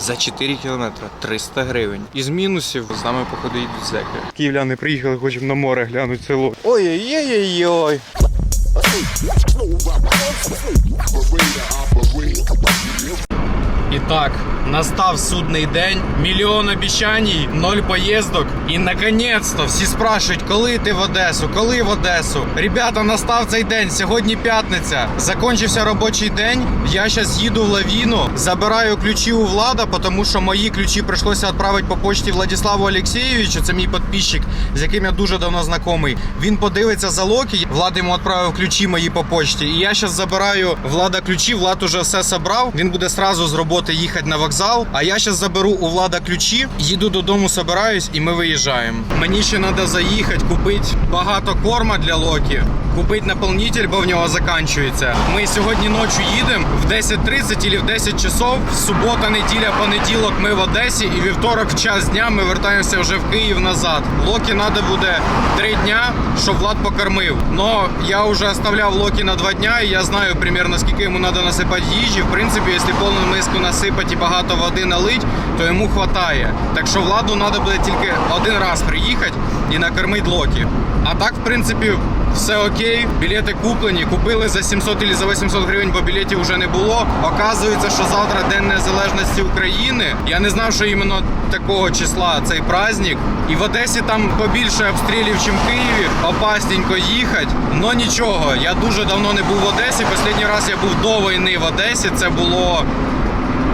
За 4 кілометри 300 гривень. Із мінусів з нами походу йдуть зеки. Київляни приїхали, хочемо на море глянути село. Ой-ой-ой-ой. І так, настав судний день, мільйон обіцяній, ноль поїздок. І наконець-то всі спрашують, коли ти в Одесу, коли в Одесу. Ребята, настав цей день. Сьогодні п'ятниця. Закінчився робочий день. Я зараз їду в лавіну, забираю ключі у влада, тому що мої ключі прийшлося відправити по почті Владиславу Олексійовичу. Це мій підписчик, з яким я дуже давно знайомий. Він подивиться за Локі. Влад йому відправив ключі мої по почті. І я зараз забираю влада ключі. Влад уже все собрав. Він буде сразу з роботи їхати на вокзал. А я зараз заберу у влада ключі, їду додому, собираюсь, і ми виїжджаємо. Мені ще треба заїхати, купити багато корма для Локі. Купити наповнитель, бо в нього закінчується. Ми сьогодні ночі їдемо в 10.30 або в 10 часов. Субота, неділя, понеділок ми в Одесі, і вівторок час дня ми вертаємося вже в Київ назад. Локі треба буде три дня, щоб Влад покормив. Но я вже оставляв Локі на два дня, і я знаю примерно скільки йому треба насипати їжі. В принципі, якщо повну миску насипати і багато води налить, то йому хватає. Так що владу треба буде тільки один раз приїхати і накормити Локі. А так, в принципі, все окей. Білети куплені. Купили за 700 чи за 800 гривень, бо білетів вже не було. Оказується, що завтра День Незалежності України. Я не знав, що іменно такого числа цей праздник. І в Одесі там побільше обстрілів, ніж в Києві. Опасненько їхати. Но нічого. Я дуже давно не був в Одесі. Останній раз я був до війни в Одесі. Це було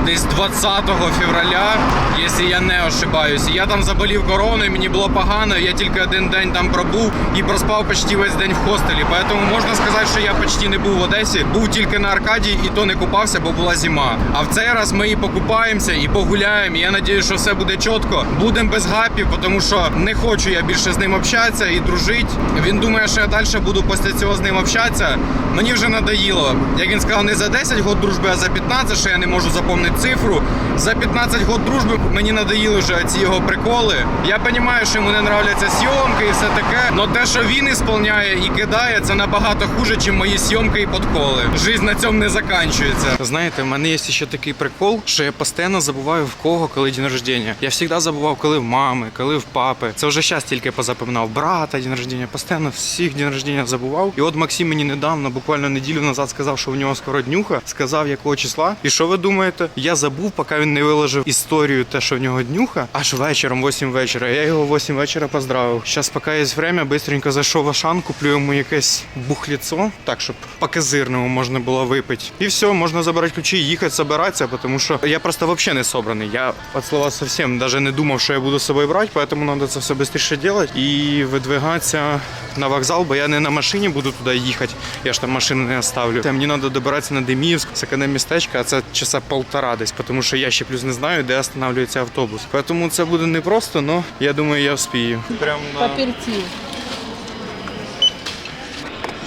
десь 20 февраля, якщо я не ошибаюсь. Я там заболів короною, мені було погано, я тільки один день там пробув і проспав почти весь день в хостелі. Тому можна сказати, що я почти не був в Одесі, був тільки на Аркадії і то не купався, бо була зима. А в цей раз ми і покупаємося, і погуляємо. Я сподіваюся, що все буде чітко. Будемо без гапів, тому що не хочу я більше з ним общатися і дружити. Він думає, що я далі буду після цього з ним общатися. Мені вже надоїло. Як він сказав, не за 10 років дружби, а за 15, що я не можу запам'ятати цифру. За 15 років дружби мені надоїли вже ці його приколи. Я розумію, що йому не нравляться зйомки і все таке. але те, що він ісполняє і кидає, це набагато хуже, ніж мої зйомки і подколи. Жизнь на цьому не закінчується. Знаєте, в мене є ще такий прикол, що я постійно забуваю в кого коли день рождення. Я завжди забував, коли в мами, коли в папи. Це вже зараз тільки позапоминав. Брата день рождення, постійно всіх день рождення забував. І от Максим мені недавно, буквально неділю назад, сказав, що у нього скоро днюха. Сказав, якого числа. І що ви думаєте? Я забув, поки він не виложив історію, те, що в нього днюха, аж вечором, 8 вечора. Я його 8 вечора поздравив. Зараз, поки є время, бистренько зайшов в Ашан, куплю йому якесь бухліцо, так, щоб по козирному можна було випити. І все, можна забирати ключі, їхати, збиратися, тому що я просто взагалі не собраний. Я от слова зовсім навіть не думав, що я буду з собою брати, тому треба це все швидше робити і видвигатися на вокзал, бо я не на машині буду туди їхати. Я ж там машину не оставлю. Та Мені треба добиратися на Деміївськ, це коне містечко, а це часа полтора десь, тому що я ще плюс не знаю, де останавливається автобус. Тому це буде непросто, але я думаю, я вспію. Прям на Папірців.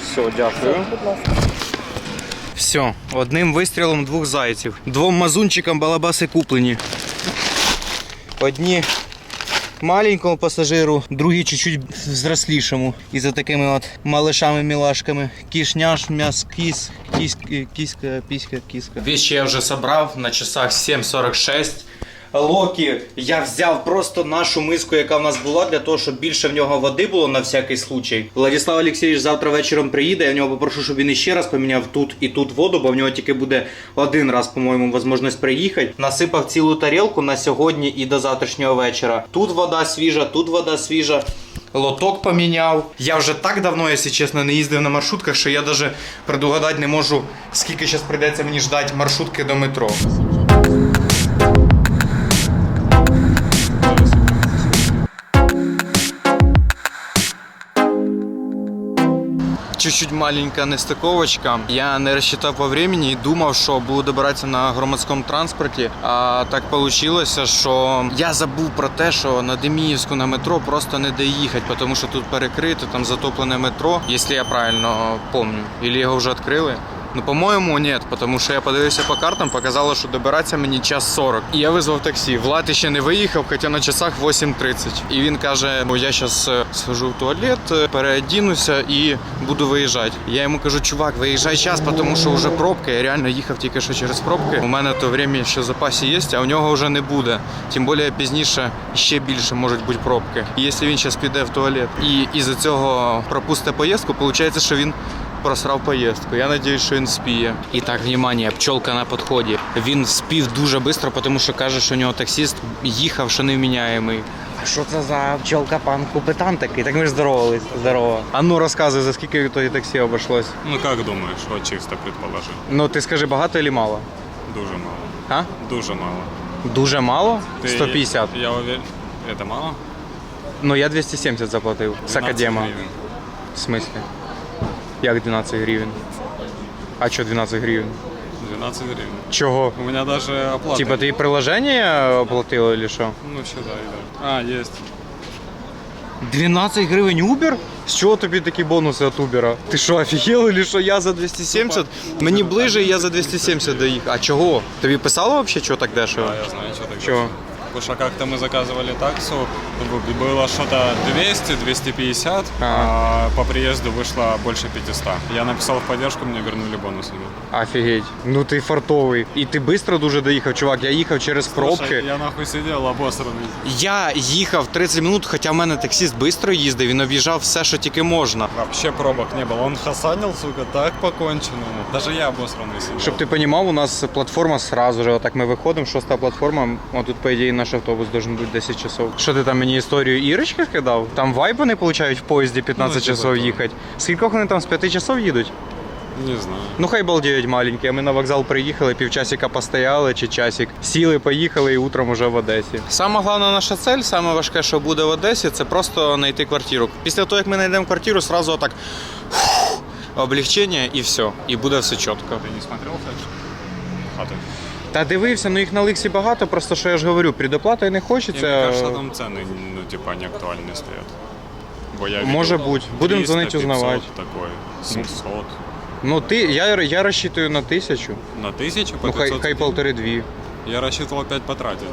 все, дякую. Будь ласка. Все, одним вистрілом двох зайців. Двом мазунчикам балабаси куплені. Одні маленькому пасажиру, другі чуть-чуть взрослішому. І за такими от малышами-мілашками. Кішняш, м'яс, кіс, кіс, кіска, піська, кіска. Вещи я вже собрав на часах 7.46. Локі я взяв просто нашу миску, яка в нас була, для того, щоб більше в нього води було на всякий случай. Владислав Олексійович завтра вечором приїде. Я в нього попрошу, щоб він іще раз поміняв тут і тут воду, бо в нього тільки буде один раз, по-моєму, можливість приїхати. Насипав цілу тарілку на сьогодні і до завтрашнього вечора. Тут вода свіжа, тут вода свіжа. Лоток поміняв. Я вже так давно, якщо чесно, не їздив на маршрутках, що я навіть предугадати не можу, скільки зараз прийдеться мені ждати маршрутки до метро. Чуть-чуть маленька нестыковочка. Я не розчитав по времени і думав, що буду добиратися на громадському транспорті. А так получилось, що я забув про те, що на Деміївську на метро просто не доїхати, тому що тут перекрито, там затоплене метро, якщо я правильно пам'ятаю. Ілі його вже відкрили. Ну, по-моєму, ні, тому що я подивився по картам, показало, що добиратися мені час 40. І я визвав таксі. Влад ще не виїхав, хоча на часах 8.30. І він каже: «Бо я зараз схожу в туалет, е, переодінуся і буду виїжджати. Я йому кажу, чувак, виїжджай час, тому що вже пробки. Я реально їхав тільки що через пробки. У мене то время ще в запасі є, а у нього вже не буде. Тим більше пізніше ще більше можуть бути пробки. І якщо він зараз піде в туалет і із-за цього пропусте поїздку, виходить, що він просрав поїздку. Я сподіваюся, що він спіє. І так, внимание, пчолка на підході. Він спів дуже швидко, тому що каже, що у нього таксіст їхав, що невміняємий. Що це за пчолка пан купитан такий? Так ми ж здоровались. Здорово. А ну розказуй, за скільки тоді таксі обійшлось? Ну как думаешь, вот чисто предположи. Ну ти скажи, багато чи мало? Дуже мало. А? Дуже мало. Дуже мало? Ты- 150. Я уверен. Это мало? Ну я 270 заплатив. З 12 академа. гривен. В смислі? Як 12 гривень? А що 12 гривень? 12 гривен. Чого? У меня даже оплата. Типа ти приложення оплатила чи що? Ну сюда, да. А, есть. 12 гривень Uber? З чого тобі такі бонуси від Uber? Ти що, офігел, чи що я за 270? Мені ближе, я за 270 доїхав. А чого? Тобі писало взагалі, що так дешево? Да, я знаю, что так. Чего? дальше Потому что как-то мы заказывали таксу, б- было что-то 200-250, а по приезду вышло больше 500. Я написал в поддержку, мне вернули бонусами. Офігеть. Ну ти фартовий. І ти швидко дуже доїхав, чувак. Я їхав через пробки. Слушай, я нахуй сидел обосранный. Я їхав 30 минут, хоча в мене таксіст швидко їздив, він об'їжджав все, що тільки можна. Вообще пробок не было. Он хасанил, сука, так по-конченому. Даже я обосранный сидел. Щоб ти розумів, у нас платформа сразу же, отак ми виходимо, шоста платформа, а тут, по ідеї, наш автобус должен бути 10 часов. Що ти там мені історію Ірочки скидав? Там вайп вони получають в поїзді 15 Ну, типа часов того. їхати. Скільки вони там з 5 часов їдуть? Не знаю. Ну хай балдіють маленькі, а ми на вокзал приїхали, півчасика постояли чи часик. Сіли, поїхали і утром уже в Одесі. Саме головна наша цель, саме важке, що буде в Одесі, це просто знайти квартиру. Після того, як ми знайдемо квартиру, сразу отак облегчення і все. І буде все чітко. Ты не смотрел фальш? А ты? Та дивився, ну їх на ликсі багато, просто що я ж говорю, предоплати не Мне хочеться. кажется, там цены, ну, типа, не актуальные стоят. Бо я Може видел бути. Будемо 300, дзвонити 500 узнавати. такой, 700. Ну ти, я, я розчитую на тисячу. На тысячу по Ну хай, 500 хай в день? полтори-дві. Я рассчитывал 5 потратить.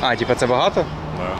А, типа це багато?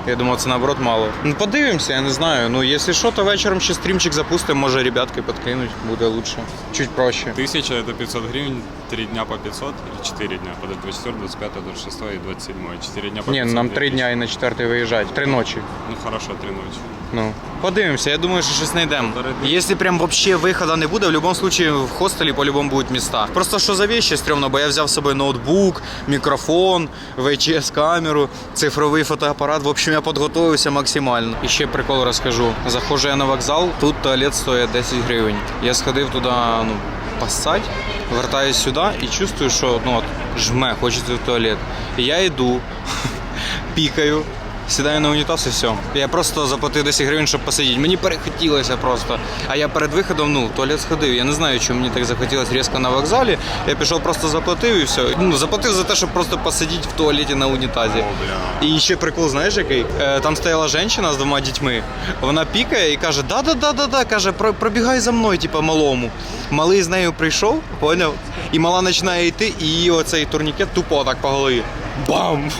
Я думав, це наоборот мало. Ну подивимося, я не знаю. Ну, якщо що, то вечором ще стрімчик запустимо, може ребятки підкинуть, буде лучше. Чуть проще. Тысяча это 500 гривен, 3 дня по 500, или 4 дня, по 24, 25, 26 и 27. 4 дня по Ні, 500. ну нам три дня і на четвертий виїжджати. Три ночі. Ну хорошо, 3 ночи. Ну, подивимося, я думаю, що щось знайдемо. Якщо прям вообще виходу не буде, в будь-якому випадку в хостелі по-любому будуть міста. Просто що за вещи стрьомно, бо я взяв з собою ноутбук, мікрофон, VHS камеру, цифровий фотоапарат. Общем, я підготувався максимально. І ще прикол розкажу. Заходжу я на вокзал, тут туалет стоїть 10 гривень. Я сходив туди, ну, поссать, вертаюсь сюди і чувствую, що ну, от, жме, хочеться в туалет. Я йду, пікаю. Сідаю на унітаз і все. Я просто заплатив 10 гривень, щоб посидіти. Мені перехотілося просто. А я перед виходом ну, в туалет сходив. Я не знаю, чому мені так захотілося різко на вокзалі. Я пішов, просто заплатив і все. Ну, заплатив за те, щоб просто посидіти в туалеті на унітазі. І ще прикол, знаєш який? Е, Там стояла жінка з двома дітьми. Вона пікає і каже: да-да-да-да-да, каже, «про- пробігай за мною, типу, малому. Малий з нею прийшов, поняв? І мала починає йти, і її оцей турнікет тупо так по голові. Бам!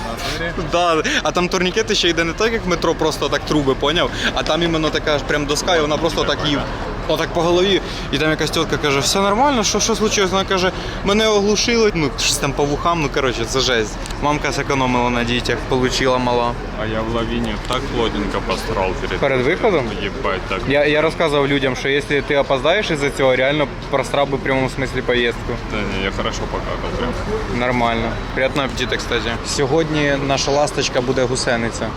Да, а там турнікети ще йде не так, як метро, просто так труби, поняв? А там іменно така ж прям доска, і вона просто так їв. Отак по голові. І там якась тітка каже, все нормально, що, що случилось? Вона каже, мене оглушили, ну щось там по вухам, ну коротше, це жесть. Мамка зекономила на дітях, получила мала. А я в лавине так плотненько посрал перед... Перед виходом? Ебать, так. Я, я розказував людям, що якщо ти опоздаєш із-за цього, реально просрав би в прямому смислі поїздку. Да не, я хорошо покакал прям. Нормально. Приятного аппетита, кстати. Сьогодні наша ласточка буде гусениця.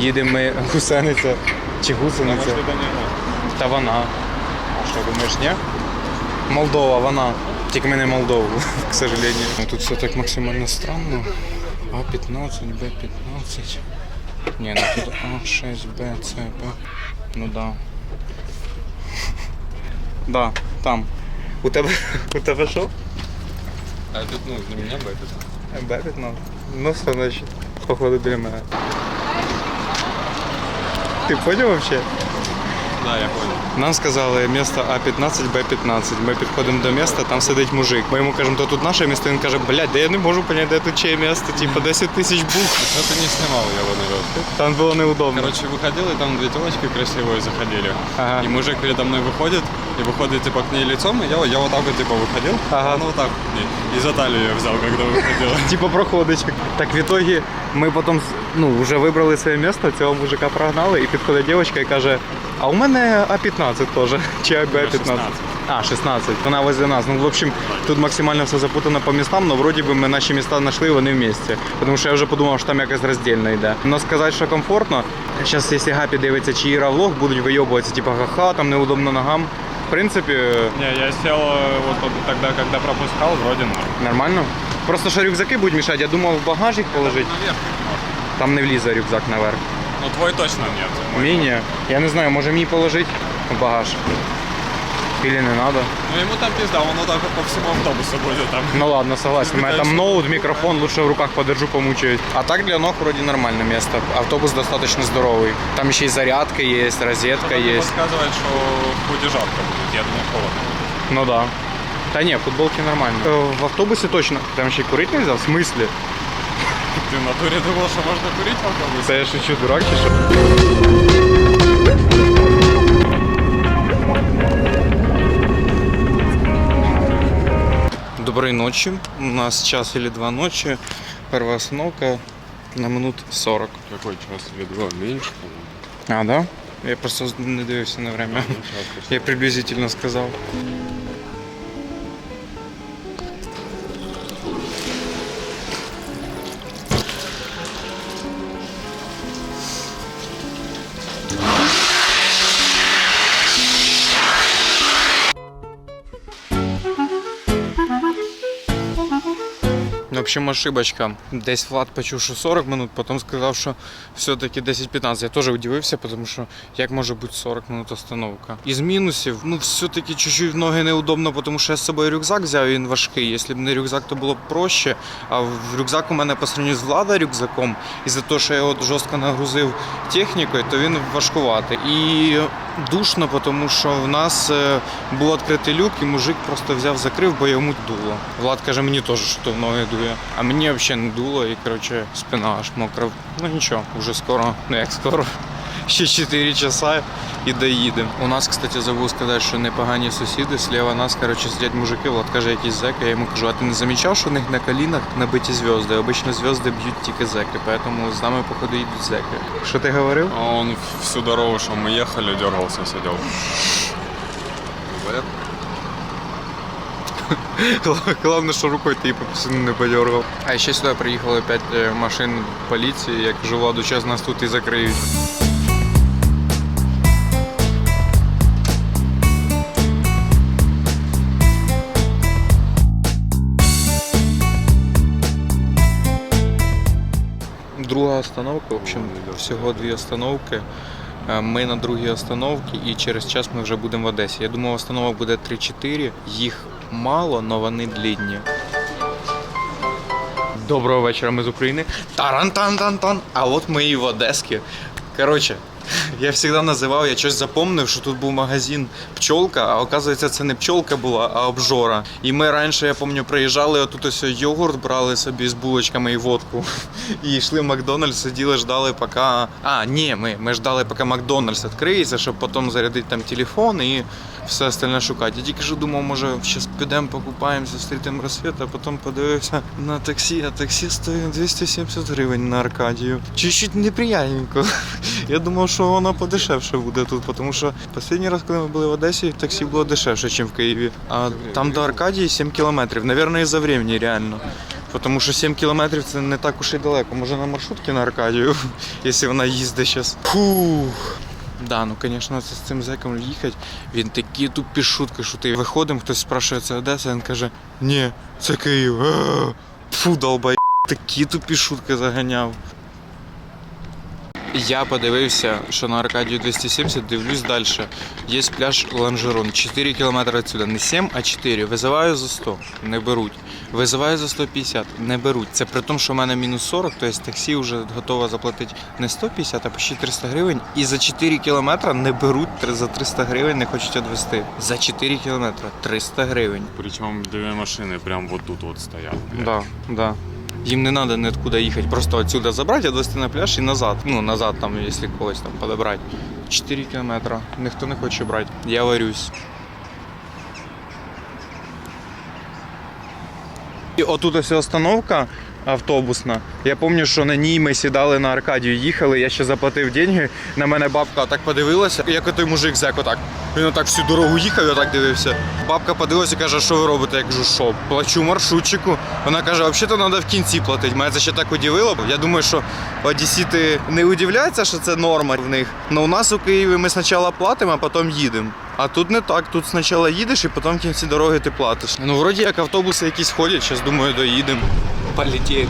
Їдемо ми гусениця чи гусениця. Может, это не Та вона. А що думаєш, ні? Молдова, вона. Тільки ми не Молдову, к сожалению. Ну, Тут все так максимально странно. А15, Б15. Ні, ну тут А6, Б, С, Б. Ну да. Да, там. У тебе, у тебе що? А это, ну, для меня бы это... Б15. Ну все, значить, походу для мене. Ти поняв вообще? Да, я понял. Нам сказали місто А15, Б15. Ми підходимо до міста, там сидить мужик. Ми йому кажемо, то тут наше місто. Він каже, блядь, да я не можу поняти, де тут чиє місто. Типу 10 тисяч букв. Что ты не снимал его, наверное? Там було неудобно. Короче, выходил, и там две телочки красивые заходили. Ага. И мужик передо мной выходит, и выходит типа к ней лицом, и я, я вот так вот типа выходил, Ага. а он вот так к ней. И за талию я взял, когда выходил. Типа проходить. Так в итоге ми потім ну, вже вибрали своє місто, цього мужика прогнали, і підходить дівчинка і каже: а у мене А15 теж. Чи Б15? А, 16. Вона возле нас. Ну, в общем, тут максимально все запутано по містам, але вроді би ми наші міста знайшли, вони в місті. Тому що я вже подумав, що там якось роздільно йде. Но сказати, що комфортно, зараз, якщо Гапі дивиться чи Іра влог, будуть вийобуватися, типу, ха-ха, там неудобно ногам. В принципі, Не, я сел э, вот тогда, когда пропускал, вроде норм. нормально. Просто що рюкзаки будуть мішати, я думав в багажник положити. Наверх. Там не влізе рюкзак наверх. Ну твой точно нет. мой Мій ні. Я не знаю, може мій положити в багаж. Или не надо. Ну ему там пизда, он вот так вот по всему автобусу будет там. Ну ладно, согласен. У меня там ноут, микрофон, лучше в руках подержу, помучаюсь. А так для ног вроде нормальное место. Автобус достаточно здоровый. Там еще и зарядка есть, розетка Кто-то есть. подсказывает, что в пути жарко будет, я думаю, холодно. Ну да. Да не, футболки нормально. Э, В автобусе точно. Там еще и курить нельзя? В смысле? Ты в натуре думал, что можно курить в автобусе? Да я шучу, дурак чи що? Доброй ночи. У нас час или два ночи. Первая остановка на минут 40. Какой час или два? Меньше, А, да? Я просто не дивився на время. Я приблизительно сказав. Общем, ошибочка. Десь Влад почув, що 40 минут, потім сказав, що все-таки 10-15. Я теж удивився, тому що як може бути 40 минут остановка. Із мінусів, ну все-таки чуть-чуть ноги неудобно, тому що я з собою рюкзак взяв, він важкий. Якщо б не рюкзак, то було б проще. А в рюкзак у мене по сравнению з Влада рюкзаком, і за те, що я його жорстко нагрузив технікою, то він важкуватий. І душно, тому що в нас е, був відкритий люк, і мужик просто взяв, закрив, бо йому дуло. Влад каже, мені теж, що в ноги дує. А мені взагалі не дуло, і коротше спина аж мокра. Ну нічого, вже скоро, ну як скоро. Ще 4 часа і доїдемо. У нас, кстати, забув сказати, що непогані сусіди. Сліва нас, коротше, сидять мужики, Влад каже, якісь зеки. Я йому кажу, а ти не замічав, що у них на колінах набиті зв'язки? Обично зв'язки б'ють тільки зеки, тому з нами, походу, йдуть зеки. Що ти говорив? А он всю дорогу, что мы ехали, дергался, сидел. Главное, що рукою ти по не подергав. А ще сюди приїхало 5 машин поліції. Я кажу, Владу, зараз нас тут і закриють. Друга остановка, в общем, всього дві остановки. Е, Ми на другій остановці і через час ми вже будемо в Одесі. Я думав, остановок буде 3-4. Їх мало, але вони длінні. Доброго вечора, ми з України. Таран-тан-тан-тан. А от ми і в Одеськи. Коротше, я завжди називав, я щось запомнив, що тут був магазин пчолка, а оказується, це не пчолка була, а обжора. І ми раніше, я пам'ятаю, приїжджали, отут ось йогурт брали собі з булочками і водку. І йшли в Макдональдс, сиділи, ждали, поки. А, ні, ми, ми ждали, поки Макдональдс відкриється, щоб потім зарядити там телефон і все остальне шукати. Я тільки що думав, може, зараз підемо, покупаємося, зустрітимо розсвіт, а потім подивився на таксі, а таксі стоїть 270 гривень на Аркадію. Чуть-чуть неприятненько. Я думав, що воно подешевше буде тут, тому що останній раз, коли ми були в Одесі, таксі було дешевше, ніж в Києві. А там до Аркадії 7 кілометрів. Навірно, із-за времени, реально. Тому що 7 кілометрів це не так уж і далеко. Може на маршрутці на Аркадію, якщо вона їздить зараз. Фух. Да, ну звісно, це з цим зеком їхати. Він такі тупі шутки шутив. Виходимо, хтось спрашує, це Одеса, він каже, ні, це Київ. Фу, долбай. Такі тупі шутки заганяв. Я подивився, що на Аркадію 270, дивлюсь далі. Є пляж Ланжерон, 4 кілометри відсюди. Не 7, а 4. Визиваю за 100, не беруть. Визиваю за 150, не беруть. Це при тому, що в мене мінус 40, тобто таксі вже готова заплатити не 150, а почти 300 гривень. І за 4 кілометри не беруть за 300 гривень, не хочуть відвести. За 4 кілометри 300 гривень. Причем две машины прям вот тут вот стоят. блядь. Да, да. Їм не треба ніткуди їхати, просто отсюда забрати, відвести на пляж і назад. Ну, назад там, якщо когось там подобрати. 4 кілометри. Ніхто не хоче брати. Я варюсь. І отут ось остановка автобусна. Я пам'ятаю, що на ній ми сідали на Аркадію, їхали, я ще заплатив деньги. На мене бабка так подивилася, як той мужик зек отак. Він отак всю дорогу їхав і отак дивився. Бабка подивилася і каже, що ви робите? Я кажу, що плачу маршрутчику. Вона каже, взагалі-то треба в кінці платити. Мене це ще так удивило. Я думаю, що одесіти не удивляються, що це норма в них. Але у нас у Києві ми спочатку платимо, а потім їдемо. А тут не так. Тут спочатку їдеш і потім в кінці дороги ти платиш. Ну, вроді як автобуси якісь ходять, зараз думаю, доїдемо. Полетіли.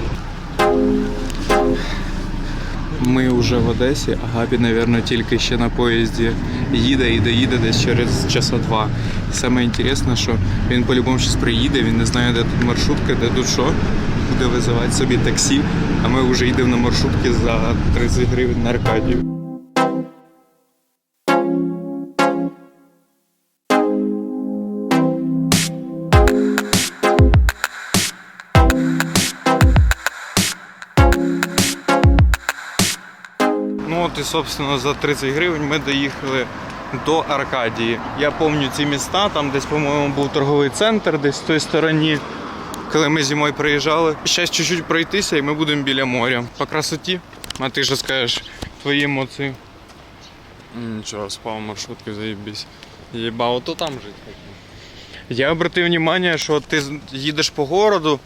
Ми вже в Одесі, а Габі, мабуть, тільки ще на поїзді їде і доїде десь через часа два. Саме інтересне, що він по-любому щось приїде, він не знає, де тут маршрутка, де тут що. Буде визивати собі таксі, а ми вже йдемо на маршрутки за 30 гривень на Аркадію. Собственно, за 30 гривень ми доїхали до Аркадії. Я пам'ятаю ці міста, там десь, по-моєму, був торговий центр, десь в той стороні, коли ми зимою приїжджали. Зараз чуть-чуть пройтися і ми будемо біля моря. По красоті. А ти що скажеш твої емоції? М, Ничего, спал в маршрутке, заебись. Ебал, то там жить хотел. Я обратив увагу, що ти їдеш по городу,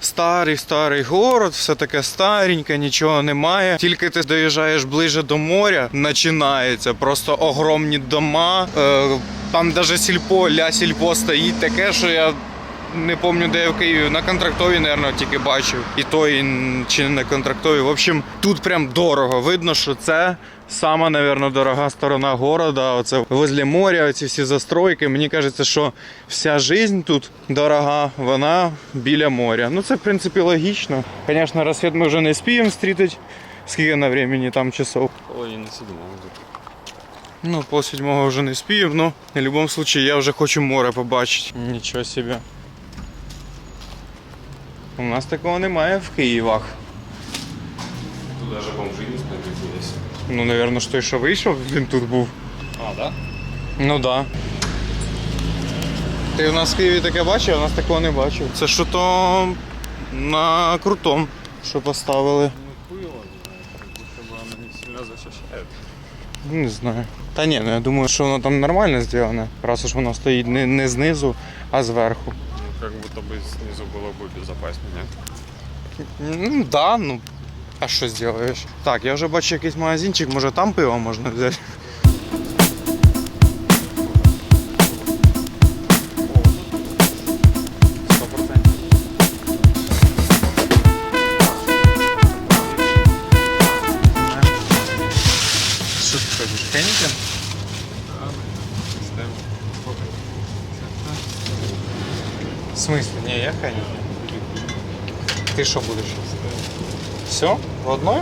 старий старий город, все таке стареньке, нічого немає. Тільки ти доїжджаєш ближче до моря, починається просто огромні дома. Е, там навіть сільпо, ля сільпо стоїть таке, що я. Не пам'ятаю, де я в Києві. На контрактові, мабуть, тільки бачив. І то, і чи не на контрактові. В общем, тут прям дорого. Видно, що це сама, мабуть, дорога сторона города. Оце возле моря, оці всі застройки. Мені кажеться, що вся життя тут дорога, вона біля моря. Ну це, в принципі, логічно. Звісно, розсвіт ми вже не спіємо зустріти. Скільки на времени там часов. Ой, на седьмом где-то. Ну, пол седьмого вже не спіємо, ну, в будь-якому випадку я вже хочу море побачити. Нічого собі. У нас такого немає в Києвах. Тут даже бомжи не сподобились. Ну, напевно, ж той, що вийшов, він тут був. А, да? Ну да. Ти у нас в Києві таке бачив, а у нас такого не бачив. Це що то на крутом, що поставили. Ну. Ну, Не знаю. Та ні, ну я думаю, що воно там нормально зроблено, раз уж воно стоїть не, не знизу, а зверху Ну, как будто бы снизу было бы безопаснее, нет? Ну да, ну. А що зробиш? Так, я вже бачу якийсь магазинчик, може там пиво можна взяти. Ти що будеш? Все? В одной?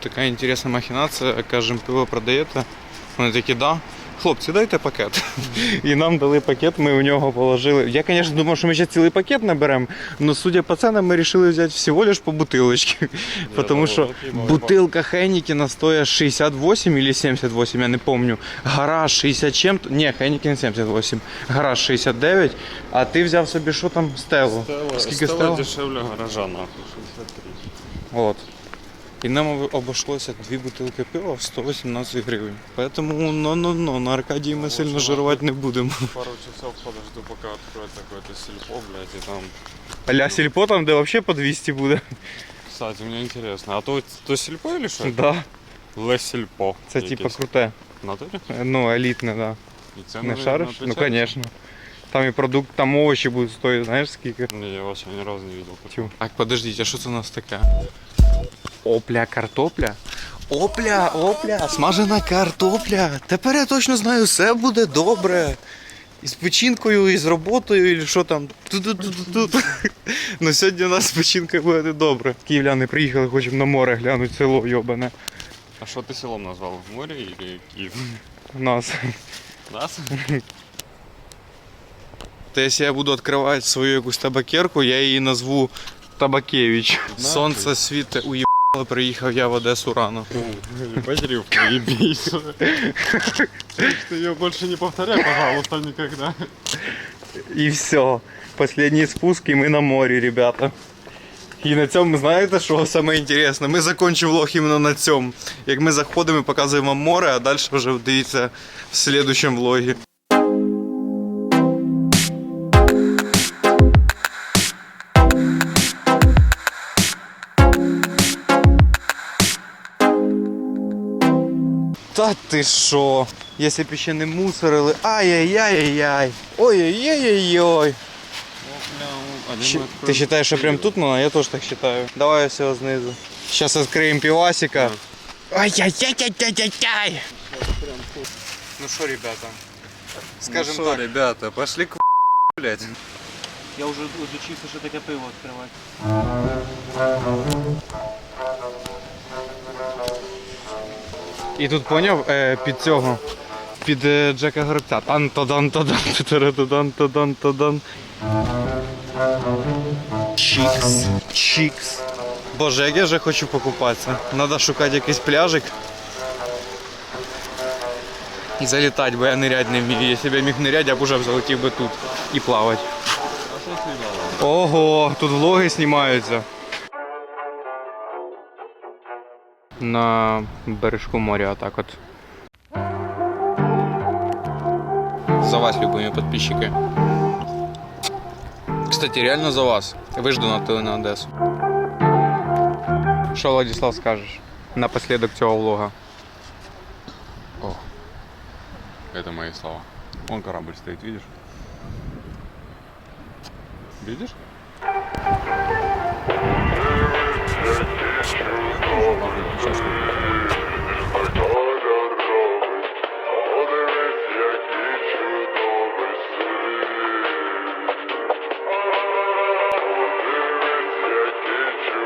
Така інтересна махінація, кажемо, пиво продаєте. Вони такі, да. Хлопці, дайте пакет. І нам дали пакет, ми в нього положили. Я, звісно, думав, що ми ще цілий пакет наберемо, але судя по ценам, ми вирішили взяти всього лиш по бутилочці. Тому що бутилка Хейнікена стоїть 68 или 78, я не помню. Гараж 60 чем-то. Ні, Хейнікен 78. Гараж 69. А ти взяв собі що там? Стелу. Скільки Стелла стелла? дешевле гаража, нахуй, 63. От. І нам об- обійшлося дві бутилки пива в 118 гривень. Поэтому ну, ну, ну, на Аркадії ми сильно жирувати не будемо. Пару часов подожду, пока откроют какое-то сельпо, блядь, и там... Аля сільпо там, де взагалі по 200 буде. Кстати, мне интересно, а то, то сельпо или что? Да, Ле сельпо. це типа круте. В натуре? Ну, елітне, да. І це Не шариш? Ну, звісно. Там і продукт, там овочі будуть стоїти, знаєш скільки? Не, я вообще ни разу не видел. Тю. Так, подождіть, а що це у нас таке? Опля, картопля. Опля, опля, смажена картопля. Тепер я точно знаю, все буде добре. І з печінкою, і з роботою, і що там. Ту-ту-ту-ту-ту. Ну сьогодні у нас з печінкою буде добре. Київляни приїхали, хочемо на море глянути село йобане. А что ты селом назвал? Море или Киев? Нас. Нас? То якщо я буду відкривати свою якусь табакерку, я її назву Табакевич. Сонце світе уїбало, приїхав я в Одесу рано. Потерев, поебись. Ты ее больше не повторяй, пожалуйста, никогда. І все. Последній спуск, і ми на морі, ребята. І на цьому, знаєте, що саме інтересне? Ми закінчимо влог іменно на цьому. Як ми заходимо і показуємо море, а далі вже дивіться в слідущому влогі. Та ти що? Якщо б ще не мусорили. Ай-яй-яй-яй. Ой-ой-ой-ой-ой. Ты считаешь, что прям тут можно? Я тоже так считаю. Давай все снизу. Сейчас откроем пивасика. Ай-яй-яй-яй-яй-яй-яй. Ну что, ребята? Скажем ну так. ребята, пошли к блять. Я вже дочився, що таке пиво відкривати. І тут поняв е, під цього. Під е, Джека Горобця. тан та дан та дан та дан та дан та дан Чікс. Чікс. Боже, як я вже хочу покупатися. Надо шукати якийсь пляжик. І залітати, бо я нирять не вмію. Якщо б я міг нирять, я б уже залетів би тут і плавати. Ого, тут влоги знімаються. На бережку моря, так от. За вас, любимі підписчики. Кстати, реально за вас. Ви ж донатили на Одесу. Що, Владислав, скажеш? Напослідок цього влога. Это мои слова. Вон корабль стоит, видишь? Видишь? Сейчас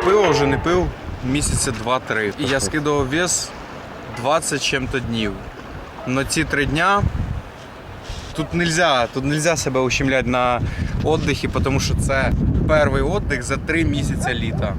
Пиво вже не пив місяці 2-3. І я скидував вес 20 чим-то днів. Но ці три дня тут нельзя, тут нельзя себе ущемляти на віддихі, тому що це перший віддих за 3 місяці літа.